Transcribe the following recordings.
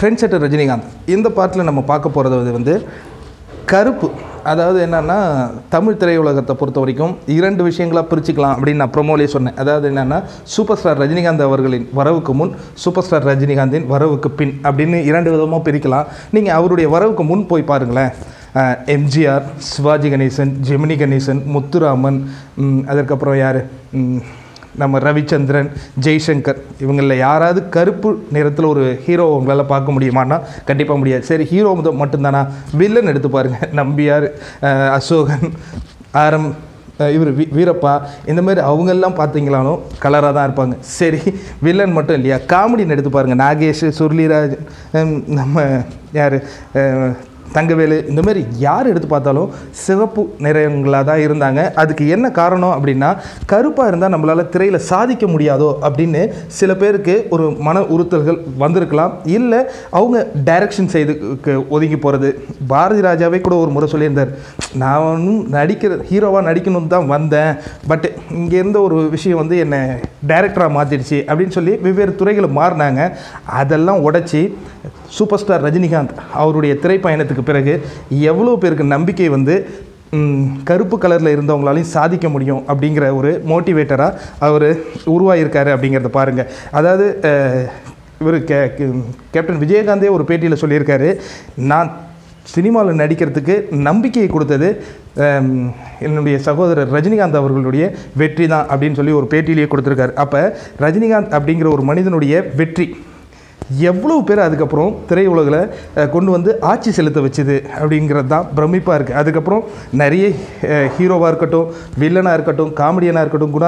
Trend செட்டர் Rajinikanth. இந்த பாட்டில் நம்ம பார்க்க போகிறது வந்து கருப்பு. அதாவது என்னென்னா தமிழ் திரையுலகத்தை பொறுத்த வரைக்கும் இரண்டு விஷயங்களாக பிரிச்சுக்கலாம் அப்படின்னு நான் ப்ரொமோலே சொன்னேன். அதாவது என்னென்னா சூப்பர் ஸ்டார் ரஜினிகாந்த் அவர்களின் வரவுக்கு முன் சூப்பர் ஸ்டார் ரஜினிகாந்தின் வரவுக்கு பின் அப்படின்னு இரண்டு விதமாக பிரிக்கலாம். நீங்கள் அவருடைய வரவுக்கு முன் போய் பாருங்களேன். எம்ஜிஆர் சிவாஜி கணேசன் ஜெமினி கணேசன் முத்துராமன் அதற்கப்புறம் யார்? நம்ம ரவிச்சந்திரன் ஜெய்சங்கர் இவங்களில் யாராவது கருப்பு நிறத்தில் ஒரு ஹீரோ உங்களால் பார்க்க முடியுமான்னா கண்டிப்பாக முடியாது. சரி ஹீரோ முதல் மட்டும்தானா? வில்லன் எடுத்து பாருங்கள் நம்பியார் அசோகன் ஆரம் இவர் வீ வீரப்பா இந்த மாதிரி அவங்கெல்லாம் பார்த்தீங்களானோ கலராக தான் இருப்பாங்க. சரி வில்லன் மட்டும் இல்லையா? காமெடின்னு எடுத்து பாருங்கள் நாகேஷ் சுர்லிராஜ் நம்ம யார்? தங்கவேலு இந்த மாதிரி யார் எடுத்து பார்த்தாலும் சிவப்பு நிறங்களாக தான் இருந்தாங்க. அதுக்கு என்ன காரணம் அப்படின்னா கருப்பாக இருந்தால் நம்மளால் திரையில் சாதிக்க முடியாதோ அப்படின்னு சில பேருக்கு ஒரு மன உறுத்தல்கள் வந்திருக்கலாம். இல்லை அவங்க டைரக்ஷன் செய்து ஒதுங்கி போகிறது பாரதி ராஜாவே கூட ஒரு முறை சொல்லியிருந்தார் நான் நடிக்கிற ஹீரோவாக நடிக்கணும்னு தான் வந்தேன். பட் இங்கே இருந்த ஒரு விஷயம் வந்து என்னை டைரக்டராக மாற்றிடுச்சு அப்படின்னு சொல்லி வெவ்வேறு துறைகளை மாறினாங்க. அதெல்லாம் உடைச்சி சூப்பர் ஸ்டார் ரஜினிகாந்த் அவருடைய திரைப்பயணத்துக்கு பிறகு எவ்வளோ பேருக்கு நம்பிக்கை வந்து கருப்பு கலரில் இருந்தவங்களாலையும் சாதிக்க முடியும் அப்படிங்கிற ஒரு மோட்டிவேட்டராக அவர் உருவாகியிருக்காரு அப்படிங்கிறத பாருங்கள் அதாவது இவர் கே கேப்டன் விஜயகாந்தே ஒரு பேட்டியில் சொல்லியிருக்காரு நான் சினிமாவில் நடிக்கிறதுக்கு நம்பிக்கையை கொடுத்தது என்னுடைய சகோதரர் ரஜினிகாந்த் அவர்களுடைய வெற்றி தான் அப்படின்னு சொல்லி ஒரு பேட்டியிலேயே கொடுத்துருக்காரு. அப்போ ரஜினிகாந்த் அப்படிங்கிற ஒரு மனிதனுடைய வெற்றி எவ்வளவு பேர் அதுக்கப்புறம் திரையுலகில் கொண்டு வந்து ஆட்சி செலுத்த வச்சுது அப்படிங்கிறது தான் பிரமிப்பாக இருக்குது அதுக்கப்புறம் நிறைய ஹீரோவாக இருக்கட்டும் வில்லனாக இருக்கட்டும் காமெடியனாக இருக்கட்டும் குண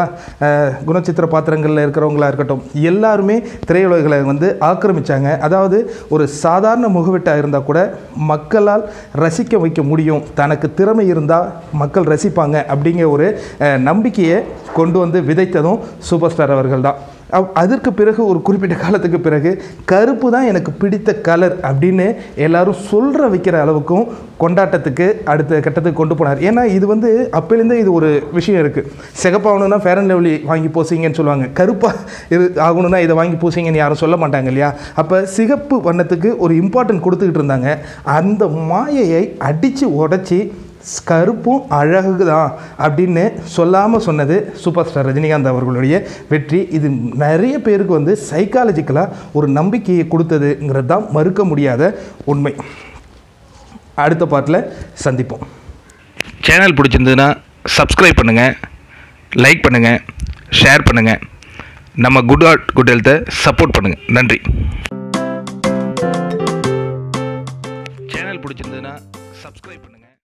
குணச்சித்திர பாத்திரங்களில் இருக்கிறவங்களாக இருக்கட்டும் எல்லாருமே திரையுலகளை வந்து ஆக்கிரமிச்சாங்க. அதாவது ஒரு சாதாரண முகவெட்டாக இருந்தால் கூட மக்களால் ரசிக்க வைக்க முடியும். தனக்கு திறமை இருந்தால் மக்கள் ரசிப்பாங்க அப்படிங்கிற ஒரு நம்பிக்கையை கொண்டு வந்து விதைத்ததும் சூப்பர் ஸ்டார் அவர்கள் தான். அதற்கு பிறகு ஒரு குறிப்பிட்ட காலத்துக்கு பிறகு கருப்பு தான் எனக்கு பிடித்த கலர் அப்படின்னு எல்லாரும் சொல்கிற வைக்கிற அளவுக்கும் கொண்டாட்டத்துக்கு அடுத்த கட்டத்துக்கு கொண்டு போனார். ஏன்னா இது வந்து அப்போலேருந்தே இது ஒரு விஷயம் இருக்குது சிகப்பாகணும்னா ஃபேர் அண்ட் லெவலி வாங்கி பூசிங்கன்னு சொல்லுவாங்க. கருப்பாக இது ஆகணும்னா இதை வாங்கி பூசிங்கன்னு யாரும் சொல்ல மாட்டாங்க இல்லையா? அப்போ சிகப்பு வண்ணத்துக்கு ஒரு இம்பார்ட்டன்ட் கொடுத்துக்கிட்டு இருந்தாங்க. அந்த மாயையை அடித்து உடச்சி கருப்பும் அழகு தான் அப்படின்னு சொல்லாமல் சொன்னது சூப்பர் ஸ்டார் ரஜினிகாந்த் அவர்களுடைய வெற்றி. இது நிறைய பேருக்கு வந்து சைக்காலஜிக்கலாக ஒரு நம்பிக்கையை கொடுத்ததுங்கிறது தான் மறுக்க முடியாத உண்மை. அடுத்த பாட்டில் சந்திப்போம். சேனல் பிடிச்சிருந்ததுன்னா சப்ஸ்கிரைப் பண்ணுங்கள் லைக் பண்ணுங்கள் ஷேர் பண்ணுங்கள் நம்ம குட் ஆர்ட் குட் ஹெல்த்தை சப்போர்ட் பண்ணுங்கள் நன்றி. சேனல் பிடிச்சிருந்ததுன்னா சப்ஸ்கிரைப் பண்ணுங்கள்